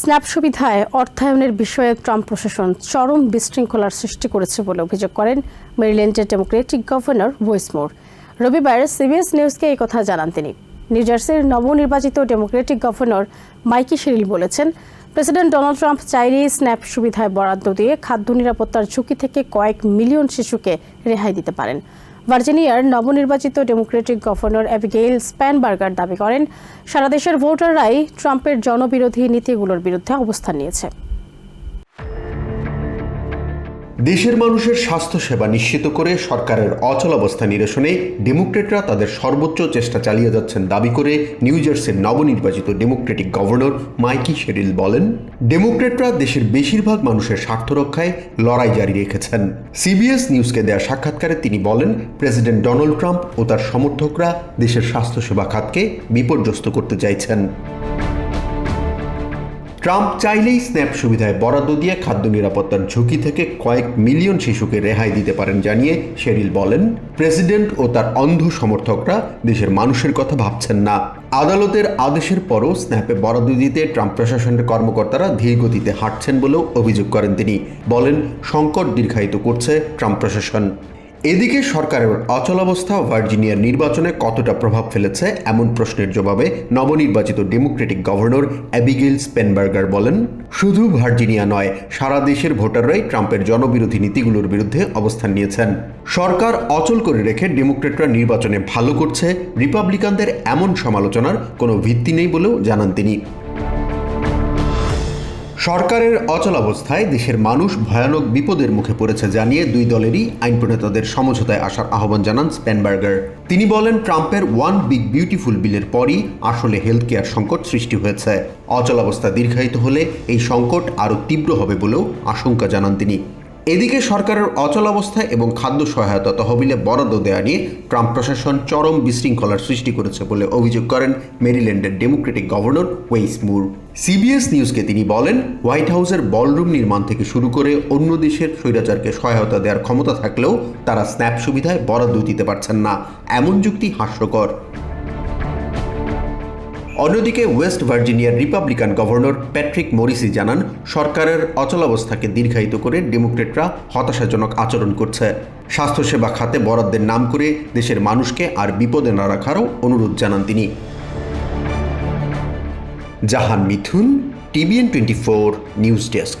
Snap সুবিধায় অর্থায়নের বিষয়ে ট্রাম্প প্রশাসন চরম বিশৃঙ্খলার সৃষ্টি করেছে বলে অভিযোগ করেন মেরিল্যান্ডের ডেমোক্রেটিক গভর্নর ওয়েসমোর রবিবার সিবিএস নিউজকে এই কথা জানান তিনি। নিউ জার্সির নবনির্বাচিত ডেমোক্রেটিক গভর্নর মাইকি শিরিল বলেছেন, প্রেসিডেন্ট ডোনাল্ড ট্রাম্প চাইলেই স্ন্যাপ সুবিধায় বরাদ্দ দিয়ে খাদ্য নিরাপত্তার ঝুঁকি থেকে কয়েক মিলিয়ন শিশুকে রেহাই দিতে পারেন। ভার্জিনিয়ার নবনির্বাচিত ডেমোক্রেটিক গভর্নর অ্যাবিগেইল স্প্যানবার্গার দাবি করেন, সারা দেশের ভোটাররাই ট্রাম্পের জনবিরোধী নীতিগুলোর বিরুদ্ধে অবস্থান নিয়েছে। দেশের মানুষের স্বাস্থ্যসেবা নিশ্চিত করে সরকারের অচলাবস্থা নিরসনে ডেমোক্রেটরা তাদের সর্বোচ্চ চেষ্টা চালিয়ে যাচ্ছেন দাবি করে নিউ জার্সির নবনির্বাচিত ডেমোক্রেটিক গভর্নর মাইকি শেরিল বলেন, ডেমোক্রেটরা দেশের বেশিরভাগ মানুষের স্বার্থ রক্ষায় লড়াই জারি রেখেছেন। সিবিএস নিউজকে দেয়া সাক্ষাৎকারে তিনি বলেন, প্রেসিডেন্ট ডোনাল্ড ট্রাম্প ও তার সমর্থকরা দেশের স্বাস্থ্যসেবা খাতকে বিপর্যস্ত করতে চাইছেন। ট্রাম্প চাইলেই স্ন্যাপ সুবিধায় বরাদ্দ দিয়ে খাদ্য নিরাপত্তার ঝুঁকি থেকে কয়েক মিলিয়ন শিশুকে রেহাই দিতে পারেন জানিয়ে শেরিল বলেন, প্রেসিডেন্ট ও তার অন্ধ সমর্থকরা দেশের মানুষের কথা ভাবছেন না। আদালতের আদেশের পরও স্ন্যাপে বরাদ্দ দিতে ট্রাম্প প্রশাসনের কর্মকর্তারা ধীর গতিতে হাঁটছেন বলেও অভিযোগ করেন তিনি। বলেন, সংকট দীর্ঘায়িত করছে ট্রাম্প প্রশাসন। এদিকে সরকারের অচলাবস্থা ভার্জিনিয়ার নির্বাচনে কতটা প্রভাব ফেলেছে এমন প্রশ্নের জবাবে নবনির্বাচিত ডেমোক্রেটিক গভর্নর অ্যাবিগেল স্পেনবার্গার বলেন, শুধু ভার্জিনিয়া নয়, সারা দেশের ভোটাররাই ট্রাম্পের জনবিরোধী নীতিগুলোর বিরুদ্ধে অবস্থান নিয়েছেন। সরকার অচল করে রেখে ডেমোক্রেটরা নির্বাচনে ভালো করছে, রিপাবলিকানদের এমন সমালোচনার কোনো ভিত্তি নেই বলেও জানান তিনি। সরকারের অচলাবস্থায় দেশের মানুষ ভয়ানক বিপদের মুখে পড়েছে জানিয়ে দুই দলেরই আইন প্রণেতাদের সমঝোতায় আসার আহ্বান জানান স্প্যানবার্গার তিনি বলেন, ট্রাম্পের ওয়ান বিগ বিউটিফুল বিলের পরই আসলে হেলথ কেয়ার সংকট সৃষ্টি হয়েছে। অচলাবস্থা দীর্ঘায়িত হলে এই সংকট আরও তীব্র হবে বলেও আশঙ্কা জানান তিনি। এদিকে সরকারের অচলাবস্থা এবং খাদ্য সহায়তা তহবিলে বরাদ্দ দেওয়া নিয়ে ট্রাম্প প্রশাসন চরম বিশৃঙ্খলার সৃষ্টি করেছে বলে অভিযোগ করেন মেরিল্যান্ডের Democratic governor Wes Moore. CBS নিউজকে তিনি বলেন, হোয়াইট হাউসের বলরুম নির্মাণ থেকে শুরু করে অন্য দেশের স্বৈরাচারকে সহায়তা দেওয়ার ক্ষমতা থাকলেও তারা স্ন্যাপ সুবিধায় বরাদ্দ দিতে পারছেন না। এমন যুক্তি হাস্যকর। অন্যদিকে ওয়েস্ট ভার্জিনিয়ার রিপাবলিকান গভর্নর প্যাট্রিক মরিসি জানান, সরকারের অচলাবস্থাকে দীর্ঘায়িত করে ডেমোক্রেটরা হতাশাজনক আচরণ করছে। স্বাস্থ্যসেবা খাতে বরাদ্দের নাম করে দেশের মানুষকে আর বিপদে না রাখারও অনুরোধ জানান তিনি। Jahan Mithun, TVN twenty four news desk.